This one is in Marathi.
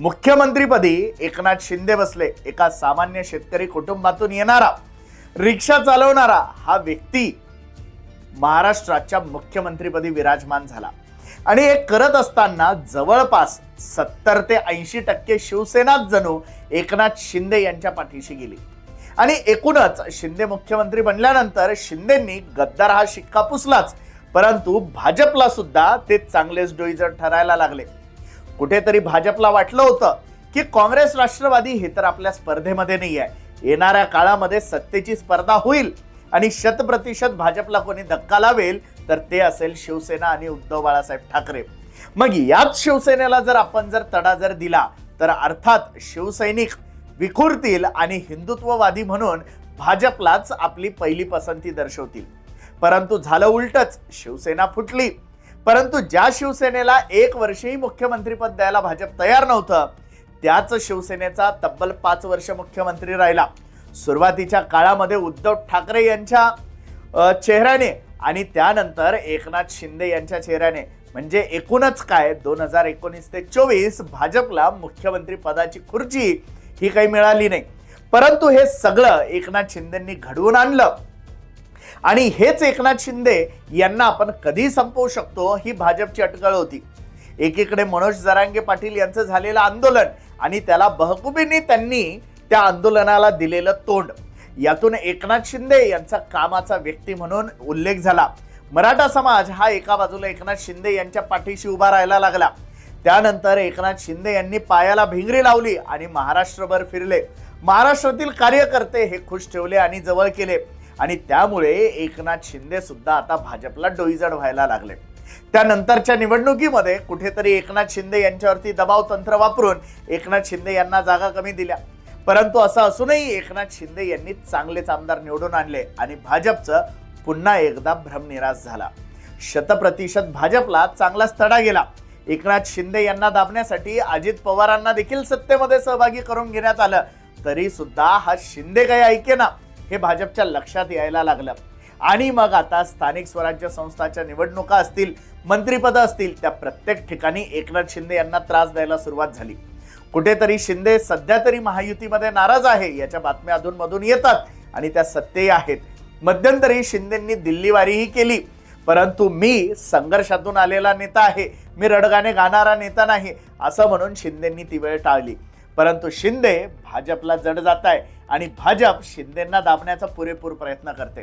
मुख्यमंत्रीपदी एकनाथ शिंदे बसले. एका सामान्य शेतकरी कुटुंबातून येणारा रिक्षा चालवणारा हा व्यक्ती महाराष्ट्राच्या मुख्यमंत्रीपदी विराजमान झाला. आणि हे करत असताना जवळपास सत्तर ते ऐंशी टक्के शिवसेनाच जणू एकनाथ शिंदे यांच्या पाठीशी गेली. आणि एकूणच शिंदे मुख्यमंत्री बनल्यानंतर शिंदेंनी गद्दार हा शिक्का पुसलाच परंतु भाजपला सुद्धा ते चांगलेच डोईजर ठरायला लागले. कुठेतरी भाजपला वाटलं होतं की काँग्रेस राष्ट्रवादी हे तर आपल्या स्पर्धेमध्ये नाही आहे येणाऱ्या काळामध्ये सत्तेची स्पर्धा होईल आणि शतप्रतिशत भाजपला कोणी धक्का लावेल तर ते असेल शिवसेना आणि उद्धव बाळासाहेब ठाकरे. मग याच शिवसेनेला जर आपण जर तडा जर दिला तर अर्थात शिवसैनिक विखुरतील आणि हिंदुत्ववादी म्हणून भाजपलाच आपली पहिली पसंती दर्शवतील. परंतु झालं उलटच शिवसेना फुटली. परंतु ज्या शिवसेनेला एक वर्षही मुख्यमंत्रीपद द्यायला भाजप तयार नव्हतं त्याच शिवसेनेचा तब्बल पाच वर्ष मुख्यमंत्री राहिला. सुरुवातीच्या काळामध्ये उद्धव ठाकरे यांच्या चेहऱ्याने आणि त्यानंतर एकनाथ शिंदे यांच्या चेहऱ्याने म्हणजे एकूणच काय दोन हजार एकोणीस ते चोवीस भाजपला मुख्यमंत्री पदाची खुर्ची ही काही मिळाली नाही. परंतु हे सगळं एकनाथ शिंदेंनी घडवून आणलं. आणि हेच एकनाथ शिंदे यांना आपण कधी संपवू शकतो ही भाजपची अटकळ होती. एकीकडे मनोज जरांगे पाटील यांचं झालेलं आंदोलन आणि त्याला बहकुबीने त्यांनी त्या आंदोलनाला दिलेलं तोंड. यातून एकनाथ शिंदे यांचा कामाचा व्यक्ती म्हणून उल्लेख झाला. मराठा समाज हा एका बाजूला एकनाथ शिंदे यांच्या पाठीशी उभा राहायला लागला. त्यानंतर एकनाथ शिंदे यांनी पायाला भिंगरी लावली आणि महाराष्ट्रभर फिरले. महाराष्ट्रातील कार्यकर्ते हे खुश ठेवले आणि जवळ केले. आणि त्यामुळे एकनाथ शिंदे सुद्धा आता भाजपला डोईजड व्हायला लागले. त्यानंतरच्या निवडणुकीमध्ये कुठेतरी एकनाथ शिंदे यांच्यावरती दबाव तंत्र वापरून एकनाथ शिंदे यांना जागा कमी दिल्या. परंतु असं असूनही एकनाथ शिंदे यांनी चांगलेच आमदार निवडून आणले आणि भाजपचं पुन्हा एकदा भ्रमनिराश झाला. शतप्रतिशत भाजपला चांगलाच तडा गेला. एकनाथ शिंदे यांना दाबण्यासाठी अजित पवारांना देखील सत्तेमध्ये सहभागी करून घेण्यात आलं. तरी सुद्धा हा शिंदे काही ऐके ना हे भाजपच्या लक्षात यायला लागलं. आणि मग आता स्थानिक स्वराज्य संस्थाच्या निवडणुका असतील मंत्रिपदं असतील त्या प्रत्येक ठिकाणी एकनाथ शिंदे यांना त्रास द्यायला सुरुवात झाली. कुठेतरी शिंदे सध्या तरी महायुतीमध्ये नाराज आहे याच्या बातम्या अधूनमधून येतात आणि त्या सत्यही आहेत. मध्यंतरी शिंदेंनी दिल्लीवारीही केली परंतु मी संघर्षातून आलेला नेता आहे मी रडगाणे गाणारा नेता नाही असं म्हणून शिंदेंनी ती वेळ टाळली. परंतु शिंदे भाजपला जड जात आहे आणि भाजप शिंदेंना दाबण्याचा पुरेपूर प्रयत्न करते.